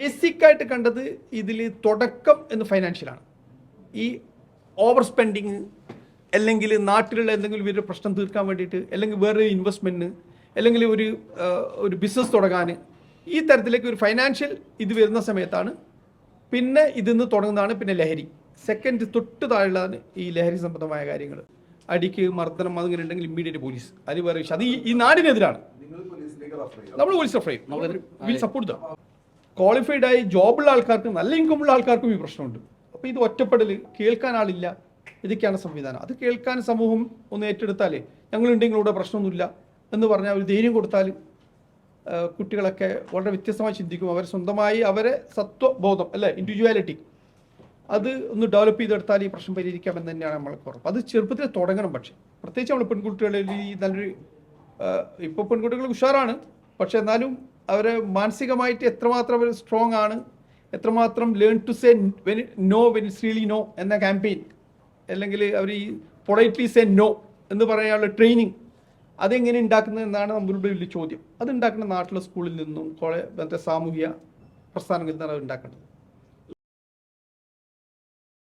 Basic ആയിട്ട് കണ്ടത് ഇതിൽ തുടക്കം എന്ന് ഫൈനാൻഷ്യലാണ് ഈ ഓവർ സ്പെൻഡിങ് അല്ലെങ്കിൽ നാട്ടിലുള്ള എന്തെങ്കിലും ഒരു പ്രശ്നം തീർക്കാൻ വേണ്ടിയിട്ട് അല്ലെങ്കിൽ വേറെ ഇൻവെസ്റ്റ്മെന്റിന് അല്ലെങ്കിൽ ഒരു ഒരു ബിസിനസ് തുടങ്ങാൻ ഈ തരത്തിലേക്ക് ഒരു ഫൈനാൻഷ്യൽ ഇത് വരുന്ന സമയത്താണ്. പിന്നെ ഇതിൽ നിന്ന് തുടങ്ങുന്നതാണ് പിന്നെ ലഹരി. സെക്കൻഡ് തൊട്ട് താഴെയുള്ളതാണ് ഈ ലഹരി സംബന്ധമായ കാര്യങ്ങൾ അടിക്ക് മർദ്ദനം അതിങ്ങനെ ഉണ്ടെങ്കിൽ ഇമ്മീഡിയറ്റ് പോലീസ് അത് വേറെ വിഷയം. അത് ഈ നാടിനെതിരാണ്. നിങ്ങൾ പോലീസിലേക്ക് റഫർ ചെയ്യുക നമ്മൾ പോലീസ് റഫർ ചെയ്യും. സപ്പോർട്ട് ദ ക്വാളിഫൈഡ് ആയി ജോബുള്ള ആൾക്കാർക്കും നല്ല ഇൻകമുള്ള ആൾക്കാർക്കും ഈ പ്രശ്നമുണ്ട്. അപ്പോൾ ഇത് ഒറ്റപ്പെടൽ കേൾക്കാൻ ആളില്ല. ഇതൊക്കെയാണ് സംവിധാനം. അത് കേൾക്കാൻ സമൂഹം ഒന്ന് ഏറ്റെടുത്താലേ ഞങ്ങളുണ്ടെങ്കിൽ ഇവിടെ പ്രശ്നമൊന്നുമില്ല എന്ന് പറഞ്ഞാൽ ഒരു ധൈര്യം കൊടുത്താൽ കുട്ടികളൊക്കെ വളരെ വ്യത്യസ്തമായി ചിന്തിക്കും. അവർ സ്വന്തമായി അവരെ സത്വബോധം അല്ലേ ഇൻഡിവിജ്വാലിറ്റി അത് ഒന്ന് ഡെവലപ്പ് ചെയ്തെടുത്താൽ ഈ പ്രശ്നം പരിഹരിക്കാമെന്ന് തന്നെയാണ് നമ്മൾക്ക് ഉറപ്പ്. അത് ചെറുപ്പത്തിൽ തുടങ്ങണം പക്ഷേ. പ്രത്യേകിച്ച് നമ്മൾ പെൺകുട്ടികളിൽ ഈ നല്ലൊരു ഇപ്പോൾ പെൺകുട്ടികൾ ഉഷാറാണ്. പക്ഷെ എന്നാലും അവരെ മാനസികമായിട്ട് എത്രമാത്രം അവർ സ്ട്രോങ് ആണ് എത്രമാത്രം learn to say when no when it's really no എന്ന ക്യാമ്പയിൻ അല്ലെങ്കിൽ അവർ ഈ പൊളൈറ്റ്ലി സേ നോ എന്ന് പറയാനുള്ള ട്രെയിനിങ് അതെങ്ങനെ ഉണ്ടാക്കുന്നത് എന്നാണ് നമ്മളുടെ വലിയ ചോദ്യം. അത് ഉണ്ടാക്കുന്ന നാട്ടിലെ സ്കൂളിൽ നിന്നും കോളേജ് മറ്റേ സാമൂഹിക പ്രസ്ഥാനങ്ങളിൽ നിന്നാണ് അത് ഉണ്ടാക്കേണ്ടത്.